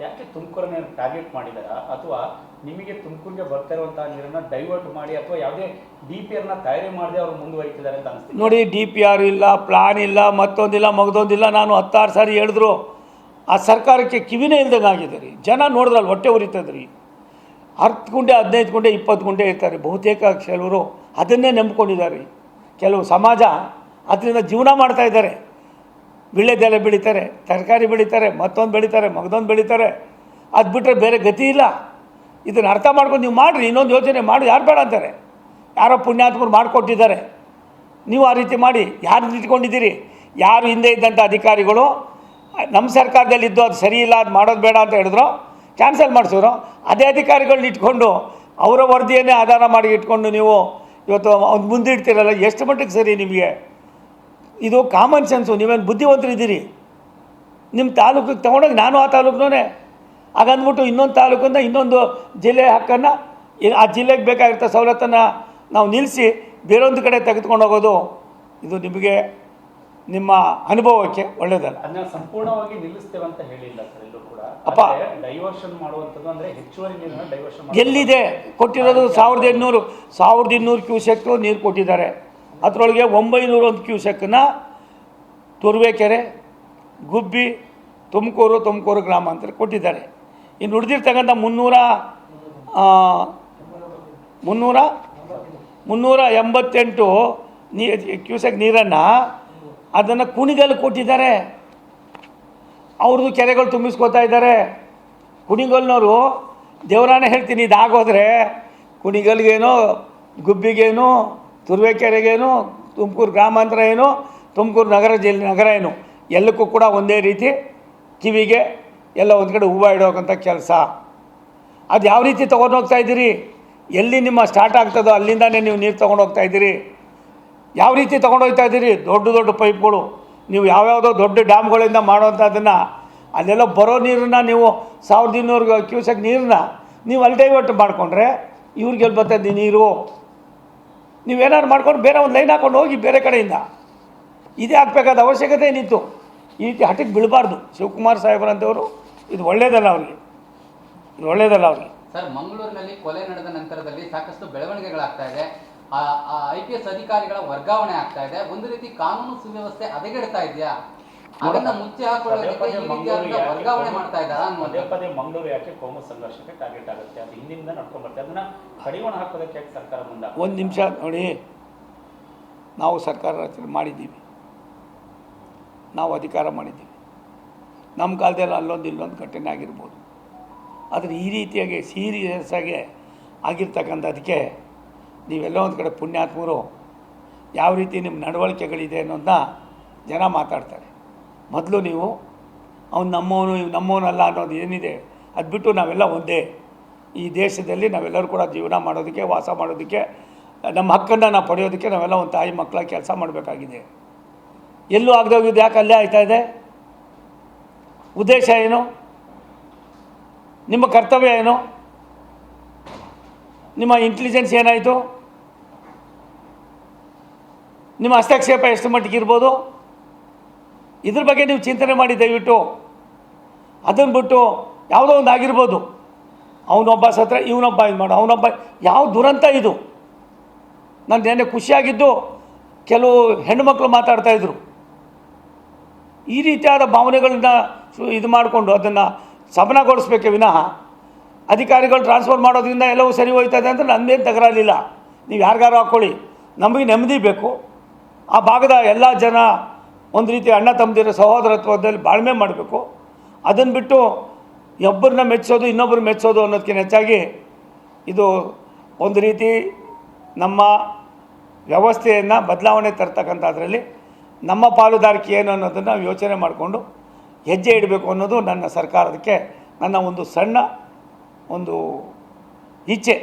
ಯಾಕೆ ತುಮಕೂರನ್ನ ಟಾರ್ಗೆಟ್ ಮಾಡಿದಾರ? ಅಥವಾ ನಿಮಗೆ ತುಮಕೂರಿಗೆ ಬರ್ತಾ ಇರುವಂತಹ ನೀರನ್ನ ಡೈವರ್ಟ್ ಮಾಡಿ ಅಥವಾ ಯಾವುದೇ ಡಿ ಪಿ ತಯಾರಿ ಮಾಡದೆ ಅವರು ಮುಂದುವರಿತಿದ್ದಾರೆ ಅಂತ ಅನಿಸ್ತಿದೆ. ನೋಡಿ ಡಿ ಪಿ ಆರ್ ಇಲ್ಲ ಪ್ಲಾನ್ ಇಲ್ಲ, ಮತ್ತೊಂದಿಲ್ಲ, ಮಗದೊಂದಿಲ್ಲ ನಾನು ಹತ್ತಾರು ಸಾರಿ ಹೇಳಿದ್ರು. ಆ ಸರ್ಕಾರಕ್ಕೆ ಕಿವಿನೇ ಇಲ್ದಂಗೆ ಆಗಿದೆ ರೀ. ಜನ ನೋಡಿದ್ರಲ್ಲಿ, ಹೊಟ್ಟೆ ಉರಿತದೆ ರೀ ಹತ್ತು ಗುಂಡೆ ಹದಿನೈದು ಗುಂಡೆ ಇಪ್ಪತ್ತು ಗುಂಡೆ ಇರ್ತಾರೆ. ಬಹುತೇಕ ಕೆಲವರು ಅದನ್ನೇ ನಂಬ್ಕೊಂಡಿದ್ದಾರೆ. ಕೆಲವು ಸಮಾಜ ಅದರಿಂದ ಜೀವನ ಮಾಡ್ತಾ ಇದ್ದಾರೆ. ವಿಳ್ಳೆದೆಲೆ ಬೆಳೀತಾರೆ, ತರಕಾರಿ ಬೆಳೀತಾರೆ, ಮತ್ತೊಂದು ಬೆಳೀತಾರೆ, ಮಗದೊಂದು ಬೆಳೀತಾರೆ. ಅದು ಬಿಟ್ಟರೆ ಬೇರೆ ಗತಿ ಇಲ್ಲ. ಇದನ್ನು ಅರ್ಥ ಮಾಡ್ಕೊಂಡು ನೀವು ಮಾಡಿರಿ, ಇನ್ನೊಂದು ಯೋಚನೆ ಮಾಡಿ, ಯಾರು ಬೇಡ ಅಂತಾರೆ. ಯಾರೋ ಪುಣ್ಯಾತ್ಮರು ಮಾಡಿಕೊಟ್ಟಿದ್ದಾರೆ. ನೀವು ಆ ರೀತಿ ಮಾಡಿ, ಯಾರು ನಿಂತ್ಕೊಂಡಿದ್ದೀರಿ? ಯಾರು ಹಿಂದೆ ಇದ್ದಂಥ ಅಧಿಕಾರಿಗಳು? ನಮ್ಮ ಸರ್ಕಾರದಲ್ಲಿ ಇದ್ದು ಅದು ಸರಿ ಇಲ್ಲ, ಅದು ಮಾಡೋದು ಬೇಡ ಅಂತ ಹೇಳಿದ್ರು? ಕ್ಯಾನ್ಸಲ್ ಮಾಡಿಸಿದ್ರು? ಅದೇ ಅಧಿಕಾರಿಗಳನ್ನ ಇಟ್ಕೊಂಡು, ಅವರ ವರದಿಯನ್ನೇ ಆಧಾರ ಮಾಡಿ ಇಟ್ಕೊಂಡು ನೀವು ಇವತ್ತು ಅವ್ನು ಮುಂದಿಡ್ತೀರಲ್ಲ ಎಷ್ಟು ಮಟ್ಟಿಗೆ ಸರಿ ನಿಮಗೆ? ಇದು ಕಾಮನ್ ಸೆನ್ಸು ನೀವೇನು ಬುದ್ಧಿವಂತರಿದ್ದೀರಿ? ನಿಮ್ಮ ತಾಲೂಕಿಗೆ ತೊಗೊಂಡೋಗಿ ನಾನು ಆ ತಾಲೂಕಿನವೇ ಹಾಗಂದ್ಬಿಟ್ಟು ಇನ್ನೊಂದು ತಾಲೂಕಿಂದ ಇನ್ನೊಂದು ಜಿಲ್ಲೆ ಹಕ್ಕನ್ನು ಆ ಜಿಲ್ಲೆಗೆ ಬೇಕಾಗಿರ್ತ ಸವಲತ್ತನ್ನು ನಾವು ನಿಲ್ಲಿಸಿ ಬೇರೊಂದು ಕಡೆ ತೆಗೆದುಕೊಂಡು ಹೋಗೋದು ಇದು ನಿಮಗೆ ನಿಮ್ಮ ಅನುಭವಕ್ಕೆ ಒಳ್ಳೆಯದಲ್ಲ ಅದನ್ನ ಸಂಪೂರ್ಣವಾಗಿ ನಿಲ್ಲಿಸ್ತೇವೆ ಅಂತ ಹೇಳಿಲ್ಲ ಸರ್ ಎಲ್ಲೂ ಕೂಡ. ಅಪ್ಪ. ಡೈವರ್ಷನ್ ಮಾಡುವಂಥದ್ದು ಅಂದರೆ ಹೆಚ್ಚುವರಿ ನೀರನ್ನ ಡೈವರ್ಷನ್ ಎಲ್ಲಿದೆ? ಕೊಟ್ಟಿರೋದು ಸಾವಿರದ ಇನ್ನೂರು ಸಾವಿರದ ಇನ್ನೂರು ಕ್ಯೂಸೆಕ್ಟು ನೀರು ಕೊಟ್ಟಿದ್ದಾರೆ. ಅದರೊಳಗೆ ಒಂಬೈನೂರ ಒಂದು ಕ್ಯೂಸೆಕ್ನ ತುರುವೇಕೆರೆ ಗುಬ್ಬಿ, ತುಮಕೂರು ತುಮಕೂರು ಗ್ರಾಮಾಂತರ ಕೊಟ್ಟಿದ್ದಾರೆ. ಇನ್ನು ಉಳಿದಿರ್ತಕ್ಕಂಥ ಮುನ್ನೂರ ಮುನ್ನೂರ ಮುನ್ನೂರ ಎಂಬತ್ತೆಂಟು ನೀ, ಕ್ಯೂಸೆಕ್ ನೀರನ್ನು ಅದನ್ನು ಕುಣಿಗಲ್ ಕೊಟ್ಟಿದ್ದಾರೆ. ಅವ್ರದ್ದು ಕೆರೆಗಳು ತುಂಬಿಸ್ಕೊತಾ ಇದ್ದಾರೆ. ಕುಣಿಗಲ್ನವರು ದೇವರಾಣೆ ಹೇಳ್ತೀನಿ ಇದಾಗೋದ್ರೆ ಕುಣಿಗಲ್ಗೇನೋ, ಗುಬ್ಬಿಗೇನು ತುರುವೇಕೆರೆಗೇನು, ತುಮಕೂರು ಗ್ರಾಮಾಂತರ ಏನು, ತುಮಕೂರು ನಗರ ಜಿಲ್ಲೆ ನಗರ ಏನು, ಎಲ್ಲಕ್ಕೂ ಕೂಡ ಒಂದೇ ರೀತಿ ಕಿವಿಗೆ ಎಲ್ಲ ಒಂದು ಕಡೆ ಹೂವು ಇಡೋಕ್ಕಂಥ ಕೆಲಸ. ಅದು ಯಾವ ರೀತಿ ತೊಗೊಂಡು ಹೋಗ್ತಾ ಇದ್ದೀರಿ? ಎಲ್ಲಿ ನಿಮ್ಮ ಸ್ಟಾರ್ಟ್ ಆಗ್ತದೋ ಅಲ್ಲಿಂದಾನೇ ನೀವು ನೀರು ತೊಗೊಂಡು ಹೋಗ್ತಾ ಇದ್ದೀರಿ. ಯಾವ ರೀತಿ ತೊಗೊಂಡು ಹೋಗ್ತಾ ಇದ್ದೀರಿ? ದೊಡ್ಡ ದೊಡ್ಡ ಪೈಪ್ಗಳು. ನೀವು ಯಾವ್ಯಾವುದೋ ದೊಡ್ಡ ಡ್ಯಾಮ್ಗಳಿಂದ ಮಾಡುವಂಥದ್ದನ್ನು ಅಲ್ಲೆಲ್ಲ ಬರೋ ನೀರನ್ನ ನೀವು ಸಾವಿರದ ಇನ್ನೂರು ಕ್ಯೂಸೆಕ್ ನೀರನ್ನ ನೀವು ಅಲ್ಲಿ ಡೈವರ್ಟ್ ಮಾಡಿಕೊಂಡ್ರೆ ಇವ್ರಿಗೆಲ್ಲಿ ಬರ್ತಾ ಬರ್ತದೆ ನೀರು ನೀವೇನಾದ್ರು ಮಾಡ್ಕೊಂಡು ಬೇರೆ ಒಂದು ಲೈನ್ ಹಾಕೊಂಡು ಹೋಗಿ ಬೇರೆ ಕಡೆಯಿಂದ. ಇದೇ ಆಗಬೇಕಾದ ಅವಶ್ಯಕತೆ ಏನಿತ್ತು? ಈ ರೀತಿ ಹಠಕ್ಕೆ ಬೀಳಬಾರ್ದು. ಶಿವಕುಮಾರ್ ಸಾಹೇಬರಂತವರು, ಇದು ಒಳ್ಳೆಯದಲ್ಲ ಅವ್ರಿಗೆ. ಇದು ಒಳ್ಳೆಯದಲ್ಲ ಅವ್ರಿಗೆ. ಸರ್, ಮಂಗಳೂರಿನಲ್ಲಿ ಕೊಲೆ ನಡೆದ ನಂತರದಲ್ಲಿ ಸಾಕಷ್ಟು ಬೆಳವಣಿಗೆಗಳಾಗ್ತಾ ಇದೆ. ಐ ಪಿ ಎಸ್ ಅಧಿಕಾರಿಗಳ ವರ್ಗಾವಣೆ ಆಗ್ತಾ ಇದೆ. ಒಂದು ರೀತಿ ಕಾನೂನು ಸುವ್ಯವಸ್ಥೆ ಹದಗೆಡ್ತಾ ಇದೆಯಾ? ಅದನ್ನ ಮುಚ್ಚಿ ಹಾಕೊಳ್ಳೋದಕ್ಕೆ ಈ ರೀತಿ ರೀತಿಯಾದ ಯಾಕೆ ವರ್ಗಾವಣೆ ಮಾಡ್ತಾ ಇದ್ದಾರಾ ಪದೇ ಅನ್ನುವಂಥದ್ದು. ಪದೇ ಮಂಗಳೂರು ಯಾಕೆ ಕೋಮು ಸಂಘರ್ಷಕ್ಕೆ ಟಾರ್ಗೆಟ್ ಆಗುತ್ತೆ? ಅದು ಹಿಂದಿನಿಂದ ನಡ್ಕೊಂಡ್ ಬರ್ತದೆ ಅದನ್ನ ಕಡಿವಾಣ ಹಾಕೋದಕ್ಕೆ ಯಾಕೆ ಸರ್ಕಾರ ಮುಂದೆ ಒಂದು ನಿಮಿಷ ನೋಡಿ. ನಾವು ಸರ್ಕಾರ ರಚನೆ ಮಾಡಿದ್ದೀವಿ. ನಾವು ಅಧಿಕಾರ ಮಾಡಿದ್ದೀವಿ. ನಮ್ಮ ಕಾಲದಲ್ಲಿ ಅಲ್ಲೊಂದು ಇಲ್ಲೊಂದು ಘಟನೆ ಆಗಿರ್ಬೋದು. ಆದರೆ ಈ ರೀತಿಯಾಗಿ ಸೀರಿಯಸ್ ಆಗಿ ಆಗಿರ್ತಕ್ಕಂಥದಕ್ಕೆ ನೀವೆಲ್ಲ ಒಂದು ಕಡೆ ಪುಣ್ಯಾತ್ಮರು ಯಾವ ರೀತಿ ನಿಮ್ಮ ನಡವಳಿಕೆಗಳಿದೆ ಅನ್ನೋದನ್ನ ಜನ ಮಾತಾಡ್ತಾರೆ. ಮೊದಲು ನೀವು, ಅವ್ನು ನಮ್ಮವನು ಇವ್ ನಮ್ಮವನಲ್ಲ ಅನ್ನೋದು ಏನಿದೆ, ಅದು ಬಿಟ್ಟು ನಾವೆಲ್ಲ ಒಂದೇ. ಈ ದೇಶದಲ್ಲಿ ನಾವೆಲ್ಲರೂ ಕೂಡ ಜೀವನ ಮಾಡೋದಕ್ಕೆ, ವಾಸ ಮಾಡೋದಕ್ಕೆ, ನಮ್ಮ ಹಕ್ಕನ್ನು ನಾವು ಪಡೆಯೋದಕ್ಕೆ ನಾವೆಲ್ಲ ಒಂದು ತಾಯಿ ಮಕ್ಕಳ ಕೆಲಸ ಮಾಡಬೇಕಾಗಿದೆ. ಎಲ್ಲೂ ಆಗದೋಗಿದ್ದು ಯಾಕೆ ಅಲ್ಲೇ ಆಯ್ತಾ ಇದೆ? ಉದ್ದೇಶ ಏನು? ನಿಮ್ಮ ಕರ್ತವ್ಯ ಏನು? ನಿಮ್ಮ ಇಂಟೆಲಿಜೆನ್ಸ್ ಏನಾಯಿತು? ನಿಮ್ಮ ಹಸ್ತಕ್ಷೇಪ ಎಷ್ಟು ಮಟ್ಟಿಗೆ ಇರ್ಬೋದು? ಇದ್ರ ಬಗ್ಗೆ ನೀವು ಚಿಂತನೆ ಮಾಡಿ ದಯವಿಟ್ಟು ಅದನ್ನು ಬಿಟ್ಟು ಯಾವುದೋ ಒಂದು ಆಗಿರ್ಬೋದು. ಅವನೊಬ್ಬ ಸತ್ರ ಇವನೊಬ್ಬ ಇದು ಮಾಡು, ಅವನೊಬ್ಬ ಯಾವ ದುರಂತ ಇದು. ನಾನು ನೆನ್ನೆ ಖುಷಿಯಾಗಿದ್ದು ಕೆಲವು ಹೆಣ್ಣುಮಕ್ಕಳು ಮಾತಾಡ್ತಾಯಿದ್ರು ಈ ರೀತಿಯಾದ ಭಾವನೆಗಳನ್ನ ಇದು ಮಾಡಿಕೊಂಡು ಅದನ್ನು ಸಮನಗೊಳಿಸ್ಬೇಕೆ ವಿನಃ ಅಧಿಕಾರಿಗಳು ಟ್ರಾನ್ಸ್ಫರ್ ಮಾಡೋದ್ರಿಂದ ಎಲ್ಲವೂ ಸರಿ ಹೋಯ್ತದೆ ಅಂತ ನನ್ನದೇನು ತಗರಾಲಿಲ್ಲ ನೀವು ಯಾರಿಗಾರು ಹಾಕ್ಕೊಳ್ಳಿ ನಮಗೆ ನೆಮ್ಮದಿ ಬೇಕು. ಆ ಭಾಗದ ಎಲ್ಲ ಜನ ಒಂದು ರೀತಿ ಅಣ್ಣ ತಮ್ಮದಿರ ಸಹೋದರತ್ವದಲ್ಲಿ ಬಾಳ್ಮೆ ಮಾಡಬೇಕು. ಅದನ್ನು ಬಿಟ್ಟು ಒಬ್ಬರನ್ನ ಮೆಚ್ಚೋದು ಇನ್ನೊಬ್ಬರು ಮೆಚ್ಚೋದು ಅನ್ನೋದಕ್ಕಿಂತ ಹೆಚ್ಚಾಗಿ ಇದು ಒಂದು ರೀತಿ ನಮ್ಮ ವ್ಯವಸ್ಥೆಯನ್ನು ಬದಲಾವಣೆ ತರ್ತಕ್ಕಂಥದ್ರಲ್ಲಿ ನಮ್ಮ ಪಾಲುದಾರಿಕೆ ಏನು ಅನ್ನೋದನ್ನು ಯೋಚನೆ ಮಾಡಿಕೊಂಡು ಹೆಜ್ಜೆ ಇಡಬೇಕು ಅನ್ನೋದು ನನ್ನ ಸರ್ಕಾರದಕ್ಕೆ ನನ್ನ ಒಂದು ಸಣ್ಣ ಒಂದು ಇಚ್ಛೆ